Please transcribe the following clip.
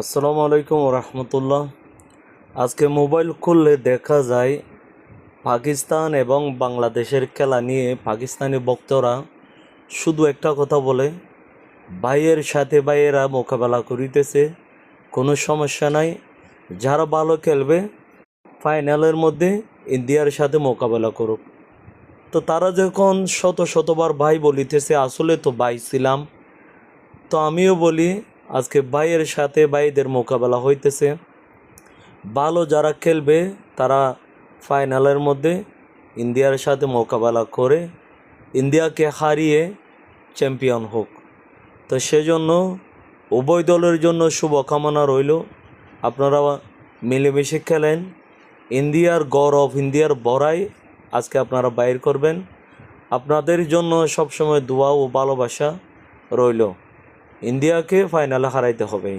আসসালামু আলাইকুম রহমতুল্লাহ। আজকে মোবাইল খুললে দেখা যায় পাকিস্তান এবং বাংলাদেশের খেলা নিয়ে পাকিস্তানি বক্তরা শুধু একটা কথা বলে, ভাইয়ের সাথে ভাইয়েরা মোকাবেলা করিতেছে, কোনো সমস্যা নাই। যারা ভালো খেলবে, ফাইনালের মধ্যে ইন্ডিয়ার সাথে মোকাবেলা করুক। তো তারা যখন শত শতবার ভাই বলিতেছে, আসলে তো ভাই ছিলাম। তো আমিও বলি আজকে ভাইয়ের সাথে ভাইদের মোকাবেলা হইতেছে। ভালো যারা খেলবে, তারা ফাইনালের মধ্যে ইন্ডিয়ার সাথে মোকাবেলা করে ইন্ডিয়াকে হারিয়ে চ্যাম্পিয়ন হোক। তো সেজন্য উভয় দলের জন্য শুভকামনা রইল। আপনারা মিলেমিশে খেলেন। ইন্ডিয়ার গৌরব, ইন্ডিয়ার বড়াই আজকে আপনারা বাইর করবেন। আপনাদের জন্য সবসময় দোয়া ও ভালোবাসা রইল। ইন্ডিয়াকে ফাইনালে হারাইতে হবে